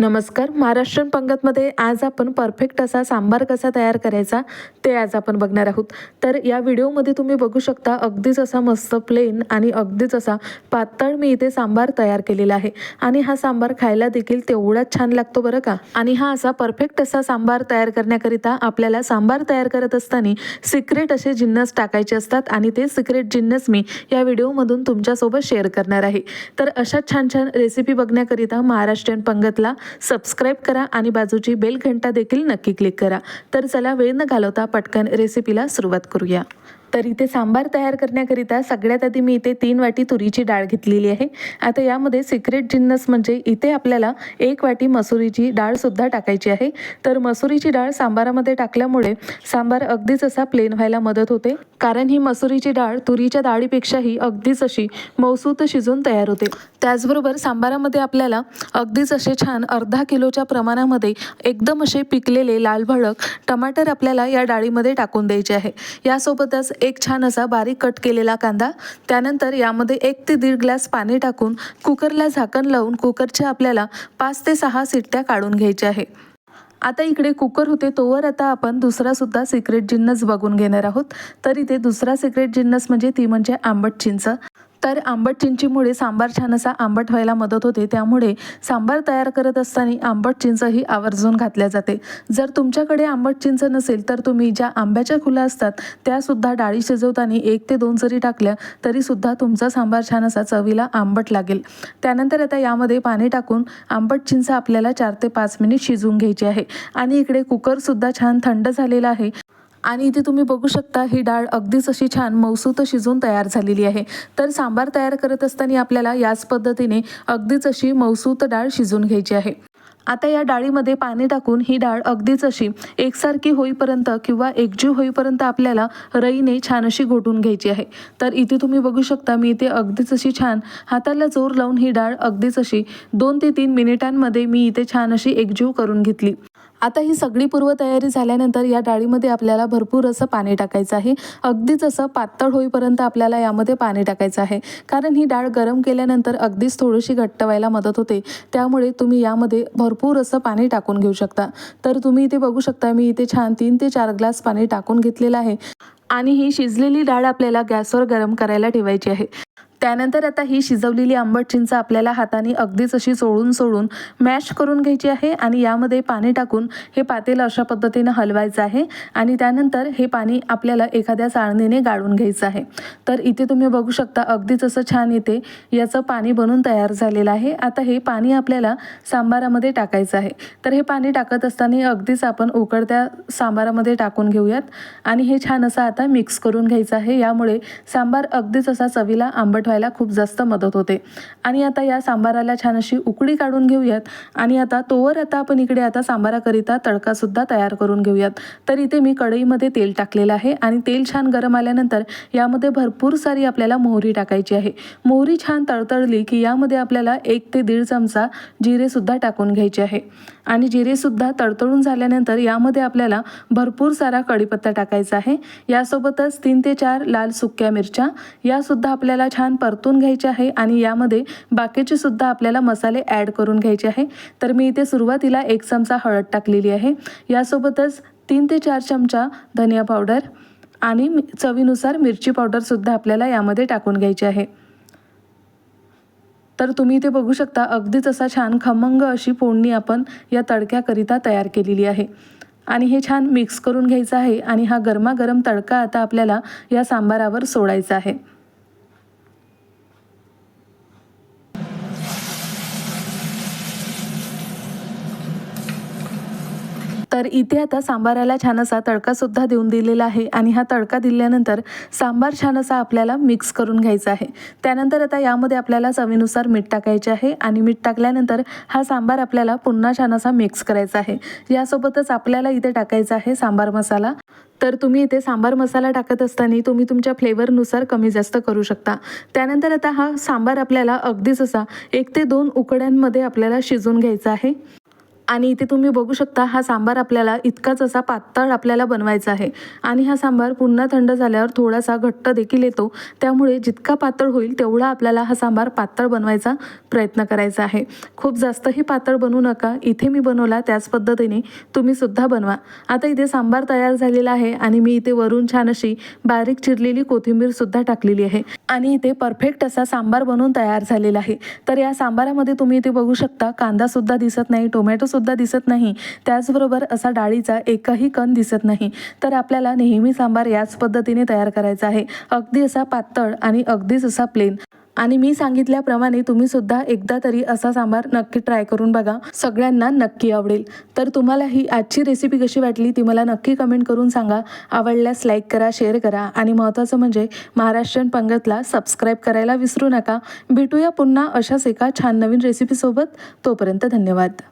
नमस्कार. महाराष्ट्रीयन पंगतमध्ये आज आपण परफेक्ट असा सांबार कसा तयार करायचा ते आज आपण बघणार आहोत. तर या व्हिडिओमध्ये तुम्ही बघू शकता अगदीच असा मस्त प्लेन आणि अगदीच असा पातळ मी इथे सांबार तयार केलेला आहे. आणि हा सांबार खायला देखील तेवढाच छान लागतो बरं का? आणि हा असा परफेक्ट असा सांबार तयार करण्याकरिता आपल्याला सांबार तयार करत असताना सिक्रेट असे जिन्नस टाकायचे असतात आणि ते सिक्रेट जिन्नस मी या व्हिडिओमधून तुमच्यासोबत शेअर करणार आहे. तर अशा छान छान रेसिपी बघण्याकरिता महाराष्ट्रीयन पंगतला सबस्क्राईब करा आणि बाजूची बेल घंटा देखील नक्की क्लिक करा. तर चला वेळ न घालवता पटकन रेसिपीला सुरुवात करूया. तर इथे सांबार तयार करण्याकरिता सगळ्यात आधी मी इथे तीन वाटी तुरीची डाळ घेतलेली आहे. आता यामध्ये सिक्रेट जिन्नस म्हणजे इथे आपल्याला एक वाटी मसुरीची डाळसुद्धा टाकायची आहे. तर मसुरीची डाळ सांबारामध्ये टाकल्यामुळे सांबार अगदीच असा प्लेन व्हायला मदत होते. कारण ही मसुरीची डाळ तुरीच्या डाळीपेक्षाही अगदीच अशी मौसूत शिजून तयार होते. त्याचबरोबर सांबारामध्ये आपल्याला अगदीच असे छान अर्धा किलोच्या प्रमाणामध्ये एकदम असे पिकलेले लाल भडक टमाटर आपल्याला या डाळीमध्ये टाकून द्यायचे आहे. यासोबतच एक छान असा बारीक कट केलेला कांदा. त्यानंतर यामध्ये एक ते दीड ग्लास पाणी टाकून कुकरला झाकण लावून कुकरच्या आपल्याला पाच ते सहा सिट्ट्या काढून घ्यायच्या आहे. आता इकडे कुकर होते तोवर आता आपण दुसरासुद्धा सिक्रेट जिन्नस बघून घेणार आहोत. तर इथे दुसरा सिक्रेट जिन्नस म्हणजे ती म्हणजे आंबट चिंच. तर आंबट चिंचीमुळे सांबार छान असा आंबट व्हायला मदत होते. त्यामुळे सांबार तयार करत असताना आंबट चिंच ही आवर्जून घातल्या जाते. जर तुमच्याकडे आंबट चिंच नसेल तर तुम्ही ज्या आंब्याच्या खुला असतात त्यासुद्धा डाळी शिजवताना एक ते दोन जरी टाकल्या तरीसुद्धा तुमचा सांबार छान असा चवीला आंबट लागेल. त्यानंतर आता यामध्ये पाणी टाकून आंबट चिंच आपल्याला चार ते पाच मिनिट शिजवून घ्यायची आहे. आणि इकडे कुकरसुद्धा छान थंड झालेला आहे. आणि इथे तुम्ही बघू शकता ही डाळ अगदीच अशी छान मौसूत शिजून तयार झालेली आहे. तर सांबार तयार करत असताना आपल्याला याच पद्धतीने अगदीच अशी मौसूत डाळ शिजून घ्यायची आहे. आता या डाळीमध्ये पाणी टाकून ही डाळ अगदीच अशी एकसारखी होईपर्यंत किंवा एकजीव होईपर्यंत आपल्याला रईने छान अशी घोटून घ्यायची आहे. तर इथे तुम्ही बघू शकता मी इथे अगदीच अशी छान हाताला जोर लावून ही डाळ अगदीच अशी दोन ते तीन मिनिटांमध्ये मी इथे छान अशी एकजीव करून घेतली. आता ही सगळी पूर्वतयारी झाल्यानंतर या डाळीमध्ये आपल्याला भरपूर असं पाणी टाकायचं आहे. अगदीच असं पातळ होईपर्यंत आपल्याला यामध्ये पाणी टाकायचं आहे. कारण ही डाळ गरम केल्यानंतर अगदीच थोडीशी घट्ट व्हायला मदत होते. त्यामुळे तुम्ही यामध्ये भरपूर असं पाणी टाकून घेऊ शकता. तर तुम्ही इथे बघू शकता मी इथे छान तीन ते चार ग्लास पाणी टाकून घेतलेलं आहे. आणि ही शिजलेली डाळ आपल्याला गॅसवर गरम करायला ठेवायची आहे. त्यानंतर आता ही शिजवलेली आंबट चिंच आपल्याला हाताने अगदीच अशी सोडून सोडून मॅश करून घ्यायची आहे आणि यामध्ये पाणी टाकून हे पातेलं अशा पद्धतीनं हलवायचं आहे आणि त्यानंतर हे पाणी आपल्याला एखाद्या चाळणीने गाळून घ्यायचं आहे. तर इथे तुम्ही बघू शकता अगदीच असं छान इथे याचं पाणी बनून तयार झालेलं आहे. आता हे पाणी आपल्याला सांबारामध्ये टाकायचं आहे. तर हे पाणी टाकत असताना अगदीच आपण उकळत्या सांबारामध्ये टाकून घेऊयात आणि हे छान असं आता मिक्स करून घ्यायचं आहे. यामुळे सांबार अगदीच असा चवीला आंबट उठवायला खूप जास्त मदत होते. आणि आता या सांबाराला छान अशी उकडी काढून घेऊयात. आणि आता तोवर आता आपण इकडे आता सांबाराकरिता तडकासुद्धा तयार करून घेऊयात. तर इथे मी कढईमध्ये तेल टाकलेलं आहे. आणि तेल छान गरम आल्यानंतर यामध्ये भरपूर सारी आपल्याला मोहरी टाकायची आहे. मोहरी छान तळतळली की यामध्ये आपल्याला एक ते दीड चमचा जिरेसुद्धा टाकून घ्यायचे आहे. आणि जिरेसुद्धा तडतळून झाल्यानंतर यामध्ये आपल्याला भरपूर सारा कढीपत्ता टाकायचा आहे. यासोबतच तीन ते चार लाल सुक्या मिरच्या यासुद्धा आपल्याला छान परतून घ्यायचे आहे आणि यामध्ये बाकीचे सुद्धा आपल्याला मसाले ॲड करून घ्यायचे आहे. तर मी इथे सुरुवातीला एक चमचा हळद टाकलेली आहे. यासोबतच तीन ते चार चमचा धनिया पावडर आणि चवीनुसार मिरची पावडरसुद्धा आपल्याला यामध्ये टाकून घ्यायची आहे. तर तुम्ही इथे बघू शकता अगदीच असा छान खमंग अशी फोडणी आपण या तडक्याकरिता तयार केलेली आहे. आणि हे छान मिक्स करून घ्यायचं आहे आणि हा गरमागरम तडका आता आपल्याला या सांबारावर सोडायचा आहे. तर इथे आता सांबाराला छान असा तडकासुद्धा देऊन दिलेला आहे आणि हा तडका दिल्यानंतर सांबार छान असा आपल्याला मिक्स करून घ्यायचा आहे. त्यानंतर आता यामध्ये आपल्याला चवीनुसार मीठ टाकायचे आहे आणि मीठ टाकल्यानंतर हा सांबार आपल्याला पुन्हा छान असा मिक्स करायचा आहे. यासोबतच आपल्याला इथे टाकायचा आहे सांबार मसाला. तर तुम्ही इथे सांबार मसाला टाकत असताना तुम्ही तुमच्या फ्लेवरनुसार कमी जास्त करू शकता. त्यानंतर आता हा सांबार आपल्याला अगदीच असा एक ते दोन उकड्यांमध्ये आपल्याला शिजवून घ्यायचा आहे. आणि इथे तुम्ही बघू शकता हा सांबार आपल्याला इतकाच असा पातळ आपल्याला बनवायचा आहे. आणि हा सांबार पुन्हा थंड झाल्यावर थोडासा घट्ट देखील येतो. त्यामुळे जितका पातळ होईल तेवढा आपल्याला हा सांबार पातळ बनवायचा प्रयत्न करायचा आहे. खूप जास्तही पातळ बनवू नका. इथे मी बनवला त्याच पद्धतीने तुम्ही सुद्धा बनवा. आता इथे सांबार तयार झालेला आहे आणि मी इथे वरून छान अशी बारीक चिरलेली कोथिंबीर सुद्धा टाकलेली आहे. आणि इथे परफेक्ट असा सांबार बनवून तयार झालेला आहे. तर या सांबारामध्ये तुम्ही इथे बघू शकता कांदा सुद्धा दिसत नाही टोमॅटो सुद्धा दिसत नाही. त्याचबरोबर असा डाळीचा एकही कण दिसत नाही. तर आपल्याला नेहमी सांबार याच पद्धतीने तयार करायचा आहे. अगदी असा पातळ आणि अगदीच असा प्लेन आणि मी सांगितल्याप्रमाणे तुम्ही सुद्धा एकदा तरी असा सांबार नक्की ट्राय करून बघा. सगळ्यांना नक्की आवडेल. तर तुम्हाला ही आजची रेसिपी कशी वाटली ती मला नक्की कमेंट करून सांगा. आवडल्यास लाईक करा शेअर करा आणि महत्त्वाचं म्हणजे महाराष्ट्रीयन पंगतला सबस्क्राईब करायला विसरू नका. भेटूया पुन्हा अशाच एका छान नवीन रेसिपीसोबत तोपर्यंत धन्यवाद.